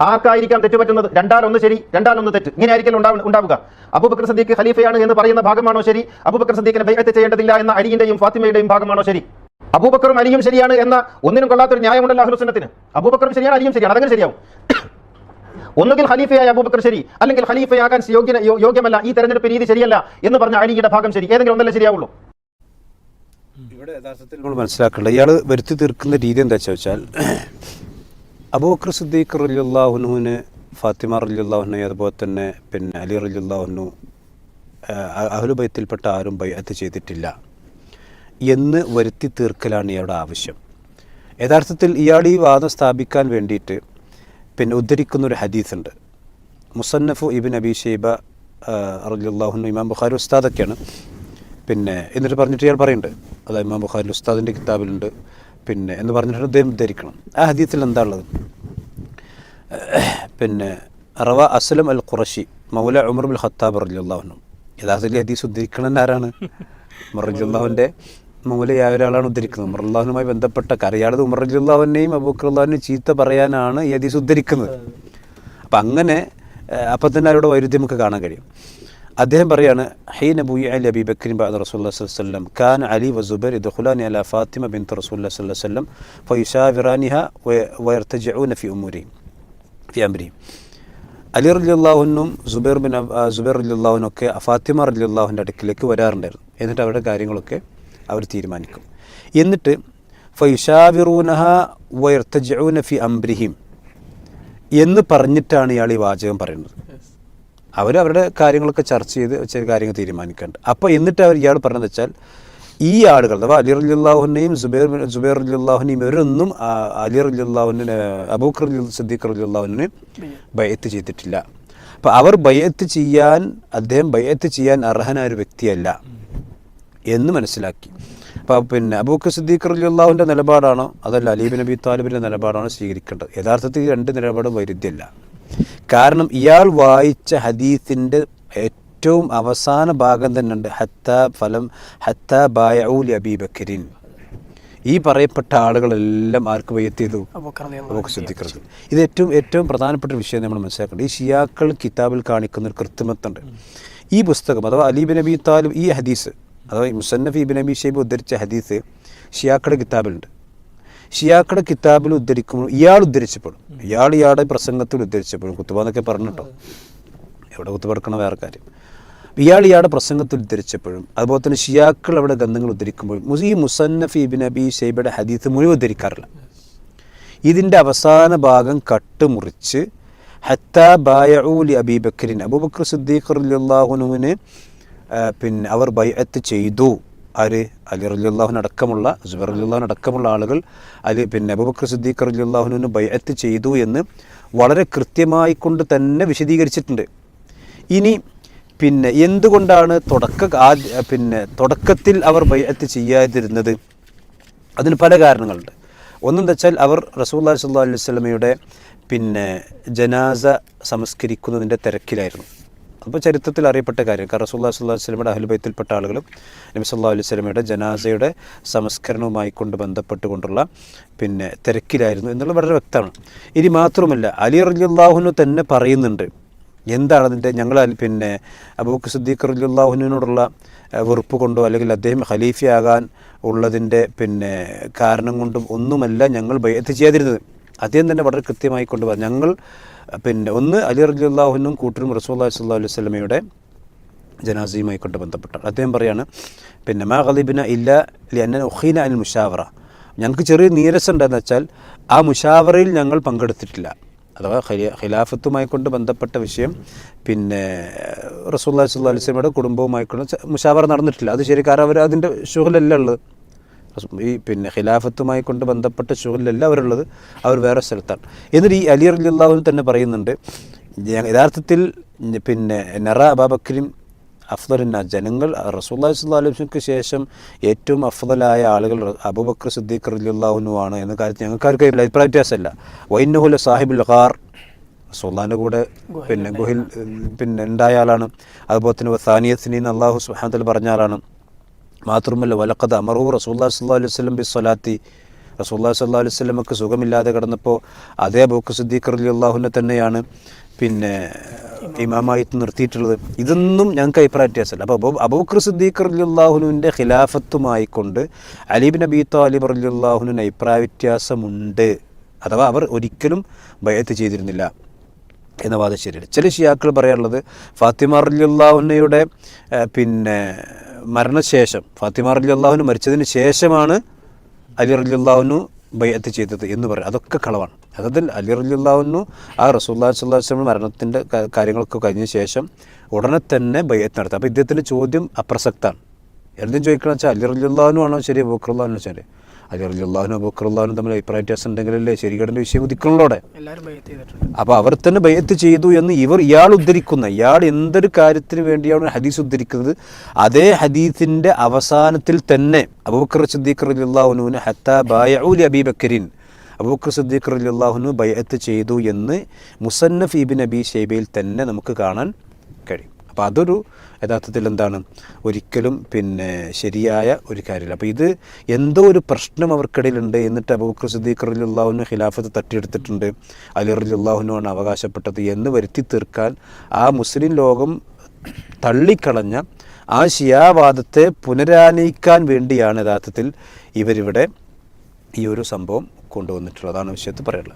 ആർക്കായിരിക്കാം തെറ്റുപറ്റുന്നത്? രണ്ടാലൊന്ന് ശരി രണ്ടാലൊന്ന് തെറ്റ്. ഇങ്ങനെ ആയിരിക്കും ഉണ്ടാവുക. അബൂബക്കർ സദ്ദീഖ് ഖലീഫയാണ് എന്ന് പറയുന്ന ഭാഗമാണോ ശരി? അബൂബക്കർ സദ്ദീഖിനെ ബൈഅത്ത് ചെയ്യേണ്ടതില്ല എന്ന അലിയുടെയും ഫാത്തിമയുടെയും ഭാഗമാണോ ശരി? അബൂബക്കറും അലിയും ശരിയാണ് എന്ന ഒന്നിനും കൊള്ളാത്തൊരു ന്യായമുണ്ടല്ലോ അഹ്ലുസുന്നത്തിന് അബൂബക്കറും ശരിയാണ് അലിയും ശരിയാണ് അതങ്ങനെ ശരിയാവും. ഒന്നുകിൽ ഖലീഫയായ അബൂബക്കർ ശരി അല്ലെങ്കിൽ ഖലീഫയാകാൻ യോഗ്യ യോഗ്യമല്ല ഈ തെരഞ്ഞെടുപ്പ് രീതി ശരിയല്ല എന്ന് പറഞ്ഞ അലിയുടെ ഭാഗം ശരി. ഏതെങ്കിലും ഒന്നല്ലേ ശരിയാവുള്ളൂ. ഇവിടെ യഥാർത്ഥത്തിൽ നമ്മൾ മനസ്സിലാക്കേണ്ടത് ഇയാൾ വരുത്തി തീർക്കുന്ന രീതി എന്താ വെച്ചാൽ അബൂബക്കർ സിദ്ദീഖ് റലിയുള്ളാഹുനുവിന് ഫാത്തിമ റലിയുല്ലാഹുനെ അതുപോലെ തന്നെ പിന്നെ അലി റലിയുള്ളാഹുനു അഹ്ലുബൈത്തിൽപ്പെട്ട ആരും ബൈഅത്ത് ചെയ്തിട്ടില്ല. എന്ന് വരുത്തി തീർക്കലാണ് ഇയാളുടെ ആവശ്യം. യഥാർത്ഥത്തിൽ ഇയാൾ ഈ വാദം സ്ഥാപിക്കാൻ വേണ്ടിയിട്ട് പിന്നെ ഉദ്ധരിക്കുന്ന ഒരു ഹദീസുണ്ട്. മുസന്നഫു ഇബിൻ അബി ഷെയ്ബ റലിയുല്ലാഹുനു ഇമാം ബുഖാരി ഉസ്താദൊക്കെയാണ്. പിന്നെ എന്നിട്ട് പറഞ്ഞിട്ട് ഇയാൾ പറയുന്നുണ്ട്. അത് ഇമാം ബുഖാരി ഉസ്താദിന്റെ കിതാബിലുണ്ട്. പിന്നെ എന്ന് പറഞ്ഞിട്ട് അദ്ദേഹം ധരിക്കണം ആ ഹദീത്തിൽ എന്താ ഉള്ളത്? പിന്നെ റവ അസ്ലം അൽ ഖുറഷി മൗല ഉമർ ബുൽ ഖത്താബ് റലിയുള്ളാഹുനും യഥാർത്ഥത്തിൽ ഹദീസ് ഉദ്ധരിക്കണം ആരാണ്? ഉമർജുല്ലാഹുവിന്റെ മൗലയായ ഒരാളാണ് ഉദ്ധരിക്കുന്നത്. ഉമർല്ലാഹുനുമായി ബന്ധപ്പെട്ട കരയാളത് ഉമർജുല്ലാഹുവിനെയും അബൂക്കറുല്ലാഹിനെയും ചീത്ത പറയാനാണ് ഈ ഹദീസ് ഉദ്ധരിക്കുന്നത്. അപ്പം അങ്ങനെ അപ്പം തന്നെ അവരുടെ വൈരുദ്ധ്യം നമുക്ക് കാണാൻ കഴിയും. അദ്ദേഹം പറയാണ് ഹൈ അബൂ അലി അബി ബക്രിൻ ബാദ് റസൂല്ലാ ഖാൻ അലി വസുബർ ദുഹുലാനി അല ഫാത്തിമ ബിൻ റസൂല്ലാ വല്ലം ഫയുഷാവിറാനിഹ വയർത്തജഊന നഫി ഉമൂരിയും ഫി അംരിയും അലി റലിയുള്ളാഹുനും സുബൈർ ബിൻ സുബൈർ റലിയുള്ളാഹുനും ഒക്കെ ഫാത്തിമ റലിയുള്ളാഹുവിന്റെ അടുക്കിലേക്ക് വരാറുണ്ടായിരുന്നു. എന്നിട്ട് അവരുടെ കാര്യങ്ങളൊക്കെ അവർ തീരുമാനിക്കും. എന്നിട്ട് ഫൈഷാവിറൂനഹ വയർത്തജഊന നഫി അംബ്രിഹിം എന്ന് പറഞ്ഞിട്ടാണ് ഇയാൾ ഈ വാചകം പറയുന്നത്. അവർ അവരുടെ കാര്യങ്ങളൊക്കെ ചർച്ച ചെയ്ത് ചില കാര്യങ്ങൾ തീരുമാനിക്കേണ്ട. അപ്പോൾ എന്നിട്ട് അവർ ഇയാൾ പറഞ്ഞതെന്ന് വെച്ചാൽ ഈ ആളുകൾ അഥവാ അലി റലിയുള്ളാഹുനെയും സുബൈർ സുബൈർ റലിയുള്ളാഹുനെയും ഇവരൊന്നും അലി റലിയുള്ളാഹുവിന് അബൂഖർ സിദ്ദീഖ് റലിയുള്ളാഹുവിനെ ബയത്ത് ചെയ്തിട്ടില്ല. അപ്പോൾ അവർ ബയത്ത് ചെയ്യാൻ അദ്ദേഹം ബയത്ത് ചെയ്യാൻ അർഹനായ ഒരു വ്യക്തിയല്ല എന്ന് മനസ്സിലാക്കി. അപ്പോൾ പിന്നെ അബൂഖ് സിദ്ദീഖ് റലിയുള്ളാഹുവിന്റെ നിലപാടാണോ അതല്ല അലീബ് നബി താലിബിന്റെ നിലപാടാണോ സ്വീകരിക്കേണ്ടത്? യഥാർത്ഥത്തിൽ രണ്ട് നിലപാടും വൈരുദ്ധ്യമല്ല. കാരണം ഇയാൾ വായിച്ച ഹദീസിന്റെ ഏറ്റവും അവസാന ഭാഗം തന്നെ ഉണ്ട് ഹത്ത ഫലം ഹത്ത ബായൗലി അബീബക്കരിൻ ഈ പറയപ്പെട്ട ആളുകളെല്ലാം ആർക്ക് വയ്യെത്തിയതു നമുക്ക് ശ്രദ്ധിക്കരുത് ഇത് ഏറ്റവും ഏറ്റവും പ്രധാനപ്പെട്ട ഒരു വിഷയം നമ്മൾ മനസ്സിലാക്കേണ്ടത് ഈ ഷിയാക്കൾ കിതാബിൽ കാണിക്കുന്ന ഒരു കൃത്രിമത്തുണ്ട് ഈ പുസ്തകം അഥവാ അലീബിൻ നബി താലിബ് ഈ ഹദീസ് അഥവാ മുസന്നഫ് ഇബിൻ നബി ഷെയ്ബ് ഉദ്ധരിച്ച ഹദീസ് ഷിയാക്കളുടെ കിതാബിലുണ്ട്. ഷിയാക്കയുടെ കിതാബിൽ ഉദ്ധരിക്കുമ്പോൾ ഇയാൾ ഉദ്ധരിച്ചപ്പോഴും ഇയാൾ ഇയാളുടെ പ്രസംഗത്തിൽ ഉദ്ധരിച്ചപ്പോഴും കുത്തുബ എന്നൊക്കെ പറഞ്ഞിട്ടോ എവിടെ കുത്തുപടക്കണം വേറെ കാര്യം. ഇയാൾ ഇയാളുടെ പ്രസംഗത്തിൽ ഉദ്ധരിച്ചപ്പോഴും അതുപോലെ തന്നെ ഷിയാക്കൾ അവിടെ ഗന്ധങ്ങൾ ഉദ്ധരിക്കുമ്പോഴും ഈ മുസന്നഫ് ഇബിൻ അബി ഷെയ്ബയുടെ ഹദീസ് മുഴുവൻ ഉദ്ധരിക്കാറില്ല. ഇതിന്റെ അവസാന ഭാഗം കട്ടുമുറിച്ച് ഹത്ത ബായൂലി അബീബക്കറിൻ അബൂബക്കർ സിദ്ദീഖ് അള്ളാഹുനുവിന് പിന്നെ അവർ ബൈഅത്ത് ചെയ്തു. ആര്? അലി റലിയുള്ളാഹുൻ അടക്കമുള്ള സുബർ അലിയുള്ളാഹുൻ അടക്കമുള്ള ആളുകൾ അലി പിന്നെ അബൂബക്കർ സിദ്ദീഖ് റലിയുള്ളാഹുവിന് ബൈഅത്ത് ചെയ്തു എന്ന് വളരെ കൃത്യമായി കൊണ്ട് തന്നെ വിശദീകരിച്ചിട്ടുണ്ട്. ഇനി പിന്നെ എന്തുകൊണ്ടാണ് തുടക്ക പിന്നെ തുടക്കത്തിൽ അവർ ബൈഅത്ത് ചെയ്യാതിരുന്നത്? അതിന് പല കാരണങ്ങളുണ്ട്. ഒന്നെന്ന് വെച്ചാൽ അവർ റസൂല്ലാ സല്ലാ അലൈഹി സ്വലമയുടെ പിന്നെ ജനാസ സംസ്കരിക്കുന്നതിന്റെ തിരക്കിലായിരുന്നു. അപ്പോൾ ചരിത്രത്തിൽ അറിയപ്പെട്ട കാര്യം കാരണം റസൂല്ലാ സ്വല്ലാ വസ്ലമയുടെ അഹ്ലുബൈത്തിൽപ്പെട്ട ആളുകളും നബി സല്ലാ അലൈഹി സ്വലമയുടെ ജനാസയുടെ സംസ്കരണവുമായി കൊണ്ട് ബന്ധപ്പെട്ടുകൊണ്ടുള്ള പിന്നെ തിരക്കിലായിരുന്നു എന്നുള്ളത് വളരെ വ്യക്തമാണ്. ഇനി മാത്രമല്ല അലി റലിയുല്ലാഹുനു തന്നെ പറയുന്നുണ്ട് എന്താണ് അതിന്റെ ഞങ്ങൾ പിന്നെ അബൂക്ക് സുദ്ദീഖ് റലിയുള്ളാഹുവിനോടുള്ള വെറുപ്പ് കൊണ്ടോ അല്ലെങ്കിൽ അദ്ദേഹം ഖലീഫയാകാൻ ഉള്ളതിന്റെ പിന്നെ കാരണം കൊണ്ടും ഒന്നുമല്ല ഞങ്ങൾ ബയ്യത്ത് ചെയ്യാതിരുന്നത്. അദ്ദേഹം തന്നെ വളരെ കൃത്യമായി കൊണ്ടുപോകാം ഞങ്ങൾ പിന്നെ ഒന്ന് അലി റലിയുള്ളാഹുനും കൂട്ടരും റസൂല്ലാ സ്വല്ലാ അലൈഹി സ്വലമയുടെ ജനാസിയുമായി കൊണ്ട് ബന്ധപ്പെട്ട അദ്ദേഹം പറയാണ് പിന്നെ മാ ഖലീബിന ഇല്ല അന്ന ഒഹീന അൽ മുഷാവറ. ഞങ്ങൾക്ക് ചെറിയ നീരസം ഉണ്ടെന്ന് വെച്ചാൽ ആ മുഷാവറയിൽ ഞങ്ങൾ പങ്കെടുത്തിട്ടില്ല. അഥവാ ഖിലാഫത്തുമായി കൊണ്ട് ബന്ധപ്പെട്ട വിഷയം പിന്നെ റസൂല്ലാ അലൈഹി സ്വലമയുടെ കുടുംബവുമായി കൊണ്ട് മുഷാവറ നടന്നിട്ടില്ല. അത് ശരി കാരണം അവർ അതിന്റെ ഷുഹലല്ല ഉള്ളത്? ഈ പിന്നെ ഖിലാഫത്തുമായി കൊണ്ട് ബന്ധപ്പെട്ട ഷുഹലിലല്ല അവരുള്ളത്. അവർ വേറെ സ്ഥലത്താണ്. എന്നിട്ട് ഈ അലി അലിള്ളാഹു തന്നെ പറയുന്നുണ്ട് യഥാർത്ഥത്തിൽ പിന്നെ നറ അബാബക്കരും അഫ്ദലിന്ന ജനങ്ങൾ റസൂല്ലാഹി സ്വല്ലാ അലൈഹിക്ക് ശേഷം ഏറ്റവും അഫ്ദലായ ആളുകൾ അബൂബക്കർ സിദ്ദീഖ് റലിയുള്ളാഹുനുമാണ് എന്ന കാര്യത്തിൽ ഞങ്ങൾക്കാർക്ക് അഭിപ്രായ വ്യത്യാസമല്ല. വൈനഹുല സാഹിബുൽ ഖാർ റസൂല്ലാന്റെ കൂടെ പിന്നെ ഗുഹിൽ പിന്നെ ഉണ്ടായ ആളാണ്. അതുപോലെ തന്നെ സാനിയസിനി അള്ളാഹു സുഹാന്തൽ പറഞ്ഞ ആളാണ്. മാത്രമല്ല വലക്കത് അമറു റസൂല്ലാ സല്ലാ അലൈഹി വസ്ലം ബി സ്വലാത്തി റസൂല്ലാ സല്ലാ അലൈഹി സ്വലമക്ക് സുഖമില്ലാതെ കിടന്നപ്പോൾ അതേ ബോക്ക് സിദ്ദീഖ് അലി അള്ളാഹുവിനെ തന്നെയാണ് പിന്നെ ഇമാമായിട്ട് നിർത്തിയിട്ടുള്ളത്. ഇതൊന്നും ഞങ്ങൾക്ക് അഭിപ്രായ വ്യത്യാസമല്ല. അപ്പോൾ അബൂ അബൂക്കർ സിദ്ദീഖ് റലി അള്ളാഹുനുവിന്റെ ഖിലാഫത്തുമായി കൊണ്ട് അലീബ് നബി താലിബ് അള്ളാഹുവിന് അഭിപ്രായ വ്യത്യാസമുണ്ട്. അഥവാ അവർ ഒരിക്കലും ഭയത്ത് ചെയ്തിരുന്നില്ല എന്ന വാദം ശരിയാണ് ചില ഷിയാക്കൾ പറയാറുള്ളത് ഫാത്തിമ റലിയുള്ളാഹുനയുടെ പിന്നെ മരണശേഷം ഫാത്തിമ റലിയുള്ളാഹുന് മരിച്ചതിന് ശേഷമാണ് അലി റലിയുള്ളാഹുനു ബയ്യത്ത് ചെയ്തത് എന്ന് പറയും. അതൊക്കെ കളവാണ്. അതായത് അലി റലിയുള്ളാഹുനു ആ റസൂല്ലാ സ്വല്ലാ വസ്ലം മരണത്തിന്റെ കാര്യങ്ങളൊക്കെ കഴിഞ്ഞ ശേഷം ഉടനെ തന്നെ ബയ്യത്ത് നടത്തുക അപ്പോൾ ഇദ്ദേഹത്തിന്റെ ചോദ്യം അപ്രസക്താണ് എന്തും ചോദിക്കണം വെച്ചാൽ അലി ആണോ ശരി ബോക്കറുള്ളാഹുനോ ശരി. അലി റലിയുള്ളാഹുനോ ബോക്കറുള്ളാഹുനും തമ്മിൽ അഭിപ്രായ വ്യത്യാസം ഉണ്ടെങ്കിലല്ലേ ശരികടന്റെ വിഷയം ഉദിക്കണല്ലോടെ അപ്പോൾ അവർ തന്നെ ബയ്യത്ത് ചെയ്തു എന്ന് ഇവർ ഇയാൾ ഉദ്ധരിക്കുന്ന ഇയാൾ എന്തൊരു കാര്യത്തിന് വേണ്ടിയാണ് ഹദീസ് ഉദ്ധരിക്കുന്നത്? അതേ ഹദീസിന്റെ അവസാനത്തിൽ തന്നെ അബൂബക്കർ സിദ്ദീഖ് റലിയുള്ളാഹുനുവിന് ഹത്ത ബായൂലി അബീബക്കരിൻ അബൂബക്കർ സിദ്ദീഖ് റലിയുള്ളാഹുനു ബയ്യത്ത് ചെയ്തു എന്ന് മുസന്നഫ് ഇബിൻ അബി ഷെയ്ബയിൽ തന്നെ നമുക്ക് കാണാൻ കഴിയും. അപ്പോൾ അതൊരു യഥാർത്ഥത്തിൽ എന്താണ്? ഒരിക്കലും പിന്നെ ശരിയായ ഒരു കാര്യമില്ല. അപ്പോൾ ഇത് എന്തോ ഒരു പ്രശ്നം അവർക്കിടയിലുണ്ട് എന്നിട്ട് അബൂബക്കർ സിദ്ദീഖ് അള്ളാഹുവിന് ഖിലാഫത്ത് തട്ടിയെടുത്തിട്ടുണ്ട്. അലി റലിയുള്ളാഹുനുമാണ് അവകാശപ്പെട്ടത് എന്ന് വരുത്തി തീർക്കാൻ ആ മുസ്ലിം ലോകം തള്ളിക്കളഞ്ഞ ആ ഷിയാവാദത്തെ പുനരാനയിക്കാൻ വേണ്ടിയാണ് യഥാർത്ഥത്തിൽ ഇവരിവിടെ ഈ ഒരു സംഭവം കൊണ്ടുവന്നിട്ടുള്ളതാണ് അതാണ് വിഷയത്തിൽ പറയാനുള്ളത്.